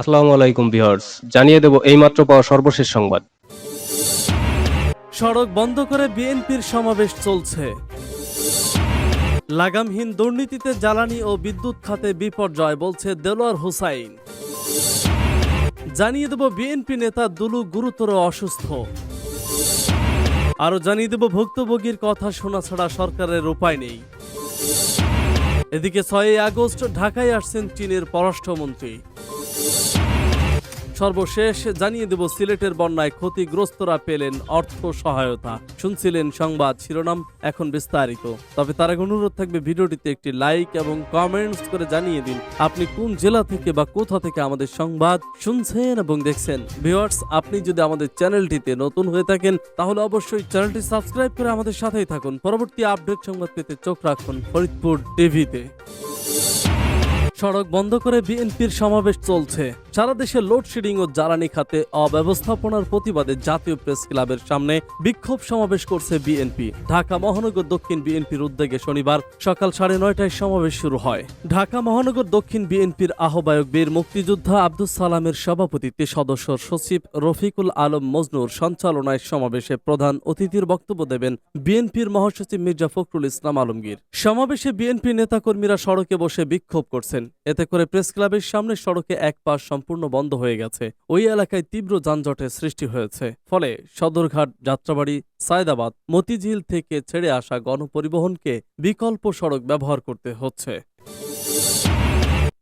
আসসালামু আলাইকুম ভিউয়ার্স, জানিয়ে দেব এইমাত্র পাওয়া সর্বশেষ সংবাদ। সড়ক বন্ধ করে বিএনপির সমাবেশ চলছে। লাগামহীন দুর্নীতিতে জ্বালানি ও বিদ্যুৎ খাতে বিপর্যয়, বলছে দেলোয়ার হুসাইন। জানিয়ে দেব বিএনপি নেতা দুলু গুরুতর অসুস্থ। আরও জানিয়ে দেব ভুক্তভোগীর কথা শোনা ছাড়া সরকারের উপায় নেই। এদিকে ছয়ই আগস্ট ঢাকায় আসছেন চীনের পররাষ্ট্রমন্ত্রী। সর্বশেষ জানিয়ে দেব, সিলেটের বন্যায় ক্ষতিগ্রস্তরা পেলেন অর্থ সহায়তা। শুনছিলেন সংবাদ শিরোনাম, এখন বিস্তারিত। তবে তার আগে অনুরোধ থাকবে, ভিডিওটিতে একটি লাইক এবং কমেন্টস করে জানিয়ে দিন, আপনি কোন জেলা থেকে বা কোথা থেকে আমাদের সংবাদ শুনছেন এবং দেখছেন। ভিওয়ার্স আপনি যদি আমাদের চ্যানেলটিতে নতুন হয়ে থাকেন, তাহলে অবশ্যই চ্যানেলটি সাবস্ক্রাইব করে আমাদের সাথেই থাকুন। পরবর্তী আপডেট সংবাদ পেতে চোখ রাখুন ফরিদপুর টিভিতে। সড়ক বন্ধ করে বিএনপির সমাবেশ চলছে। সারা দেশে লোডশেডিং ও জ্বালানি খাতে অব্যবস্থাপনার প্রতিবাদে জাতীয় প্রেস ক্লাবের সামনে বিক্ষোভ সমাবেশ করছে বিএনপি। ঢাকা মহানগর দক্ষিণ বিএনপির উদ্যোগে শনিবার সকাল সাড়ে নয়টায় সমাবেশ শুরু হয়। ঢাকা মহানগর দক্ষিণ বিএনপির আহ্বায়ক বীর মুক্তিযোদ্ধা আব্দুল সালামের সভাপতিত্বে সদস্য সচিব রফিকুল আলম মজনুর সঞ্চালনায় সমাবেশে প্রধান অতিথির বক্তব্য দেবেন বিএনপির মহাসচিব মির্জা ফখরুল ইসলাম আলমগীর। সমাবেশে বিএনপি নেতাকর্মীরা সড়কে বসে বিক্ষোভ করছেন। এতে করে প্রেস ক্লাবের সামনে সড়কে এক পাশ সম্পূর্ণ বন্ধ হয়ে গেছে। ওই এলাকায় তীব্র যানজটের সৃষ্টি হয়েছে। ফলে সদরঘাট, যাত্রাবাড়ি, সায়দাবাদ, মতিঝিল থেকে ছেড়ে আসা গণপরিবহনকে বিকল্প সড়ক ব্যবহার করতে হচ্ছে।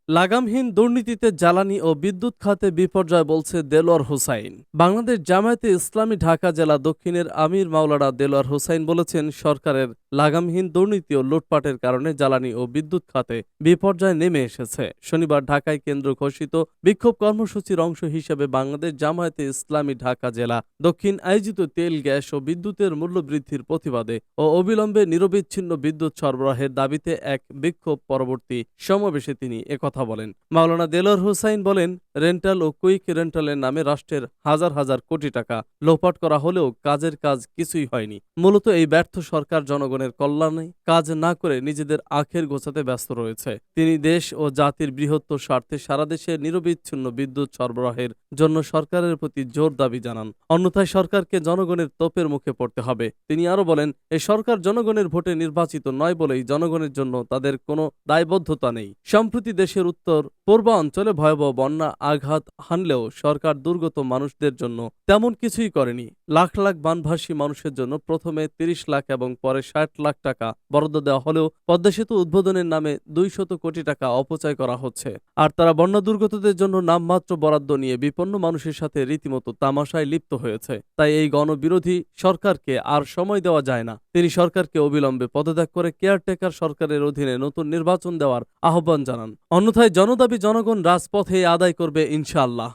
লাগামহীন দুর্নীতিতে জ্বালানি ও বিদ্যুৎ খাতে বিপর্যয় বলছে দেলোয়ার হুসাইন। বাংলাদেশ জামায়াতে ইসলামী ঢাকা জেলা দক্ষিণের আমির মাওলানা দেলোয়ার হুসাইন বলেছেন, সরকারের লাগামহীন দুর্নীতি ও লুটপাটের কারণে জ্বালানি ও বিদ্যুৎ খাতে বিপর্যয় নেমে এসেছে। শনিবার ঢাকায় কেন্দ্র ঘোষিত বিক্ষোভ কর্মসূচির অংশ হিসেবে বাংলাদেশ জামায়াতে ইসলামী ঢাকা জেলা দক্ষিণ আয়োজিত তেল, গ্যাস ও বিদ্যুতের মূল্য বৃদ্ধির প্রতিবাদে ও অবিলম্বে নিরবিচ্ছিন্ন বিদ্যুৎ সরবরাহের দাবিতে এক বিক্ষোভ পরবর্তী সমাবেশে তিনি একথা বলেন। মাওলানা দেলোয়ার হুসাইন বলেন, রেন্টাল ও কুইক রেন্টালের নামে রাষ্ট্রের হাজার হাজার কোটি টাকা লোপাট করা হলেও কাজের কাজ কিছুই হয়নি। মূলত এই ব্যর্থ সরকার জনগণের কল্যাণে কাজ না করে নিজেদের আখের গোছাতে ব্যস্ত রয়েছে। তিনি দেশ ও জাতির বৃহত্তর স্বার্থে সারা দেশে নিরবিচ্ছিন্ন বিদ্যুৎ সরবরাহের জন্য সরকারের প্রতি জোর দাবি জানান। অন্যথায় সরকারকে জনগণের তোপের মুখে পড়তে হবে। তিনি আরও বলেন এই সরকার জনগণের ভোটে নির্বাচিত নয় বলেই জনগণের জন্য তাদের কোনো দায়বদ্ধতা নেই। সম্প্রতি দেশের উত্তর, পূর্বাঞ্চলে ভয়াবহ বন্যা আঘাত হানলেও সরকার দুর্গত মানুষদের জন্য তেমন কিছুই করেনি। লাখ লাখ বানভাসী মানুষের জন্য প্রথমে তিরিশ লাখ এবং পরে ষাট লাখ টাকা বরাদ্দ দেওয়া হলেও পদ্মা সেতু উদ্বোধনের নামে দুইশত কোটি টাকা অপচয় করা হচ্ছে। আর তারা বন্যা দুর্গতদের জন্য নামমাত্র বরাদ্দ নিয়ে বিপন্ন মানুষের সাথে রীতিমতো তামাশায় লিপ্ত হয়েছে। তাই এই গণবিরোধী সরকারকে আর সময় দেওয়া যায় না। তিনি সরকারকে অবিলম্বে পদত্যাগ করে কেয়ারটেকার সরকারের অধীনে নতুন নির্বাচন দেওয়ার আহ্বান জানান। অন্যথায় জনদাবি জনগণ রাজপথে আদায় করবে ইনশাআল্লাহ।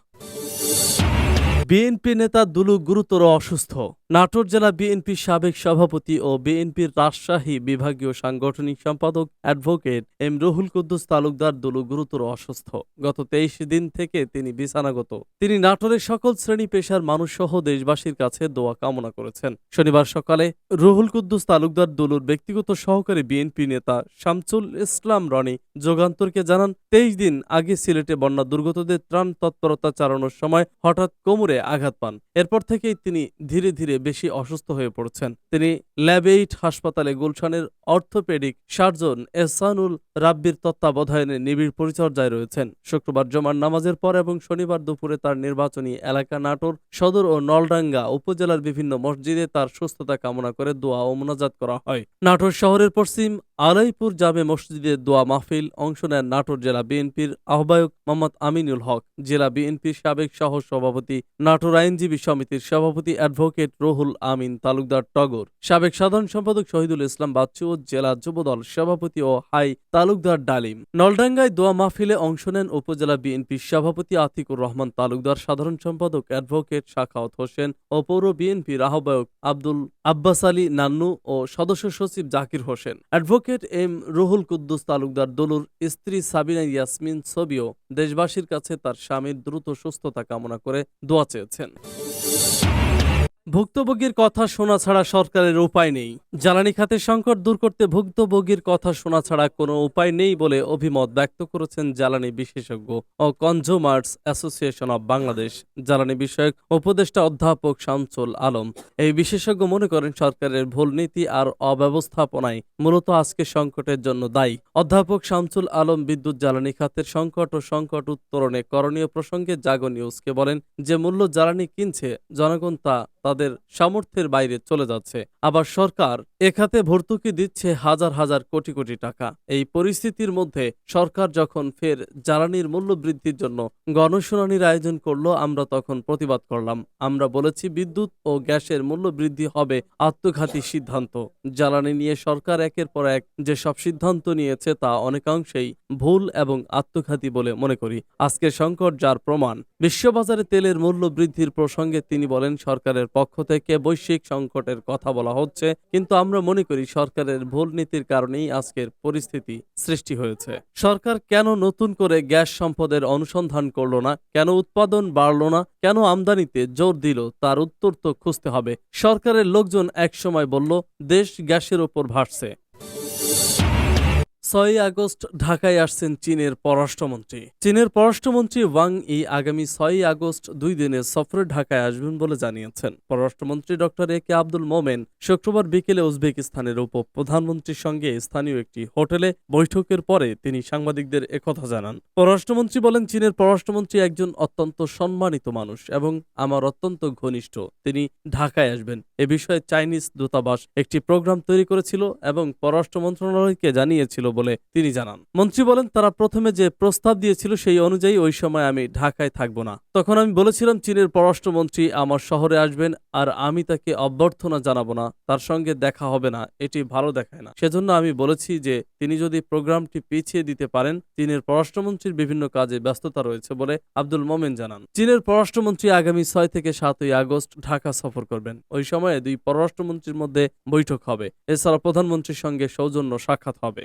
বিএনপি নেতা দুলু গুরুতর অসুস্থ। নাটোর জেলা বিএনপি সাবেক সভাপতি ও বিএনপির রাজশাহী বিভাগীয় সাংগঠনিক সম্পাদক অ্যাডভোকেট এম রুহুল কুদ্দুস তালুকদার দুলু গুরুতর অসুস্থ। গত তেইশ দিন থেকে তিনি বিছানাগত। তিনি নাটোরের সকল শ্রেণি পেশার মানুষ সহ দেশবাসীর কাছে দোয়া কামনা করেছেন। শনিবার সকালে রুহুল কুদ্দুস তালুকদার দুলুর ব্যক্তিগত সহকারী বিএনপি নেতা শামসুল ইসলাম রনি যোগান্তরকে জানান, তেইশ দিন আগে সিলেটে বন্যা দুর্গতদের ত্রাণ তৎপরতা চালানোর সময় হঠাৎ কোমরে আঘাত পান। এরপর থেকেই তিনি ধীরে ধীরে বেশি অসুস্থ হয়ে পড়ছেন। তিনি ল্যাবেইট হাসপাতালে গুলশানের অর্থোপেডিক সার্জন এহসানুল রাব্বির তত্ত্বাবধানে নিবিড় পরিচর্যায় রয়েছেন। শুক্রবার জমার নামাজের পর এবং শনিবার দুপুরে তার নির্বাচনী এলাকা নাটোর, সদর ও নলডাঙ্গা উপজেলার বিভিন্ন মসজিদে তার সুস্থতা কামনা করে দোয়া ও মোনাজাত করা হয়। নাটোর শহরের পশ্চিম আলাইপুর জামে মসজিদে দোয়া মাহফিল অংশ নেন নাটোর জেলা বিএনপির আহ্বায়ক মোহাম্মদ আমিনুল হক। জেলা বিএনপির সাবেক সহ সভাপতি নাটোর আইনজীবী সমিতির সভাপতি অ্যাডভোকেট রুহুল আমিন তালুকদার টগর। সাবেক সাধারণ সম্পাদক শহীদুল ইসলাম বাচ্চু ও জেলা যুবদল সভাপতি ও হাই তালুকদার ডালিম। নলডাঙ্গায় দোয়া মাহফিলে অংশ নেন উপজেলা বিএনপির সভাপতি আতিকুর রহমান তালুকদার, সাধারণ সম্পাদক অ্যাডভোকেট শাখাওয়াত হোসেন ও পৌর বিএনপির আহ্বায়ক আব্দুল আব্বাস আলী নান্নু ও সদস্য সচিব জাকির হোসেন। অ্যাডভোকেট এম রুহুল কুদ্দুস তালুকদার দলুর স্ত্রী সাবিনা ইয়াসমিন ছবিও দেশবাসীর কাছে তার স্বামীর দ্রুত সুস্থতা কামনা করে দোয়া চেয়েছেন। ভুক্তভোগীর কথা শোনা ছাড়া সরকারের উপায় নেই। জ্বালানি খাতের সংকট দূর করতে ভুক্তভোগীর কথা শোনা ছাড়া কোনো উপায় নেই বলে অভিমত ব্যক্ত করেছেন জ্বালানি বিশেষজ্ঞ ও কনজুমার্স অ্যাসোসিয়েশন অব বাংলাদেশ। জ্বালানি বিষয়ক উপদেষ্টা অধ্যাপক শামসুল আলম এই বিশেষজ্ঞ মনে করেন, সরকারের ভুল নীতি আর অব্যবস্থাপনায় মূলত আজকে সংকটের জন্য দায়ী। অধ্যাপক শামসুল আলম বিদ্যুৎ জ্বালানি খাতের সংকট ও সংকট উত্তরণে করণীয় প্রসঙ্গে জাগো নিউজকে বলেন, যে মূল্য জ্বালানি কিনছে জনগণ তা তাদের সামর্থ্যের বাইরে চলে যাচ্ছে। আবার সরকার এ খাতে ভর্তুকি দিচ্ছে হাজার হাজার কোটি কোটি টাকা। এই পরিস্থিতির মধ্যে সরকার যখন ফের জ্বালানির মূল্য বৃদ্ধির জন্য গণশুনানির আয়োজন করল, আমরা তখন প্রতিবাদ করলাম। আমরা বলেছি, বিদ্যুৎ ও গ্যাসের মূল্য বৃদ্ধি হবে আত্মঘাতী সিদ্ধান্ত। জ্বালানি নিয়ে সরকার একের পর এক যে সব সিদ্ধান্ত নিয়েছে, তা অনেকাংশেই ভুল এবং আত্মঘাতী বলে মনে করি। আজকের সংকট যার প্রমাণ, বিশ্ববাজারে তেলের মূল্য বৃদ্ধির প্রসঙ্গে তিনি বলেন, সরকারের পক্ষ থেকে বৈশ্বিক সংকটের কথা বলা হচ্ছে, কিন্তু আমরা মনে করি সরকারের ভুল নীতির কারণেই আজকের পরিস্থিতি সৃষ্টি হয়েছে। সরকার কেন নতুন করে গ্যাস সম্পদের অনুসন্ধান করল না? কেন উৎপাদন বাড়ল না? কেন আমদানিতে জোর দিল? তার উত্তর তো খুঁজতে হবে। সরকারের লোকজন একসময় বলল, দেশ গ্যাসের ওপর ভাসছে। ছয়ই আগস্ট ঢাকায় আসছেন চীনের পররাষ্ট্রমন্ত্রী। চীনের পররাষ্ট্রমন্ত্রী ওয়াং ই আগামী ছয়ই আগস্ট দুই দিনের সফরে ঢাকায় আসবেন বলে জানিয়েছেন। পররাষ্ট্রমন্ত্রী ডক্টর এ কে আব্দুল মোমেন শুক্রবার বিকেলে উজবেকিস্তানের উপ প্রধানমন্ত্রীর সঙ্গে স্থানীয় একটি হোটেলে বৈঠকের পরে তিনি সাংবাদিকদের একথা জানান। পররাষ্ট্রমন্ত্রী বলেন, চীনের পররাষ্ট্রমন্ত্রী একজন অত্যন্ত সম্মানিত মানুষ এবং আমার অত্যন্ত ঘনিষ্ঠ। তিনি ঢাকায় আসবেন। এ বিষয়ে চাইনিজ দূতাবাস একটি প্রোগ্রাম তৈরি করেছিল এবং পররাষ্ট্র মন্ত্রণালয়কে জানিয়েছিল বলে তিনি জানান। মন্ত্রী বলেন, তারা প্রথমে যে প্রস্তাব দিয়েছিল সেই অনুযায়ী ওই সময় আমি ঢাকায় থাকব না। তখন আমি বলেছিলাম, চীনের পররাষ্ট্রমন্ত্রী আমার শহরে আসবেন আর আমি তাকে অভ্যর্থনা জানাব না, তার সঙ্গে দেখা হবে না, এটি ভালো দেখায় না। সেজন্য আমি বলেছি যে, তিনি যদি প্রোগ্রামটি পিছিয়ে দিতে পারেন, চীনের পররাষ্ট্রমন্ত্রীর বিভিন্ন কাজে ব্যস্ততা রয়েছে বলে আব্দুল মোমেন জানান। চীনের পররাষ্ট্রমন্ত্রী আগামী ছয় থেকে সাতই আগস্ট ঢাকা সফর করবেন। ওই সময়ে দুই পররাষ্ট্রমন্ত্রীর মধ্যে বৈঠক হবে। এছাড়া প্রধানমন্ত্রীর সঙ্গে সৌজন্য সাক্ষাৎ হবে।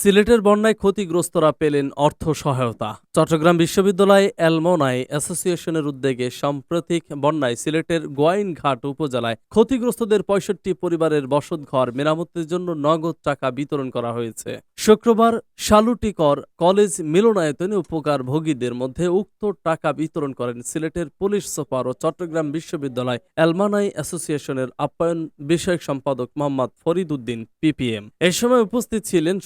সিলেটের বন্যায় ক্ষতিগ্রস্তরা পেলেন অর্থ সহায়তা। চট্টগ্রাম বিশ্ববিদ্যালয় এলমোনাই অ্যাসোসিয়েশনের উদ্যোগে সাম্প্রতিক বন্যায় সিলেটের গোয়াইনঘাট উপজেলায় ক্ষতিগ্রস্তদের পঁয়ষট্টি পরিবারের বসতঘর মেরামতের জন্য নগদ টাকা বিতরণ করা হয়েছে। শুক্রবার শালুটিকর কলেজ মিলনায়তনে উপকার ভোগীদের মধ্যে উক্ত টাকা বিতরণ করেন সিলেটের পুলিশ সুপার ও চট্টগ্রাম বিশ্ববিদ্যালয় এলমানাই অ্যাসোসিয়েশনের আপ্যায়ন বিষয়ক সম্পাদক মোহাম্মদ ফরিদ উদ্দিন পিপিএম। এ সময় উপস্থিত ছিলেন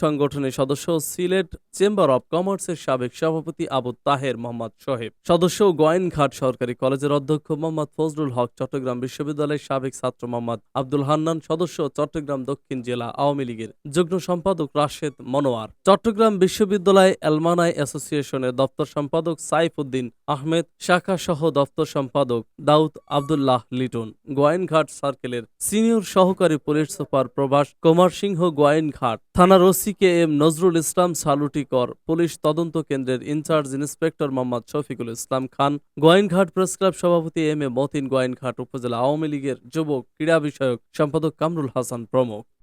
সংগঠনের সদস্য সিলেট চেম্বার অব কমার্সের সাবেক সভাপতি আবু তাহের মোহাম্মদ সোহেব। সদস্য গোয়াইনঘাট সরকারি কলেজের অধ্যক্ষ মোহাম্মদ ফজলুল হক, চট্টগ্রাম বিশ্ববিদ্যালয়ের সাবেক ছাত্র মোহাম্মদ আব্দুল হান্নান, সদস্য চট্টগ্রাম দক্ষিণ জেলা আওয়ামী লীগের যুগ্ম সম্পাদক রাশেদ মনোয়ার। চট্টগ্রাম বিশ্ববিদ্যালয় এলমানাই অ্যাসোসিয়েশনের দপ্তর সম্পাদক সাইফ উদ্দিন আহমেদ শাখা সহ দপ্তর সম্পাদক দাউদ আবদুল্লাহ লিটন। গোয়াইনঘাট সার্কেলের সিনিয়র সহকারী পুলিশ সুপার প্রভাস কুমার সিংহ গোয়াইনঘাট থানার OC K M Nazrul Islam Salutikar police তদন্ত কেন্দ্রের in charge inspector Mohammad Shafiqul Islam Khan, Gowainghat press club সভাপতি এম এ মতিন, গোয়েনঘাট উপজেলা আওয়ামী লীগের যুবক, ক্রীড়া বিষয়ক সম্পাদক কামরুল হাসান প্রমুখ।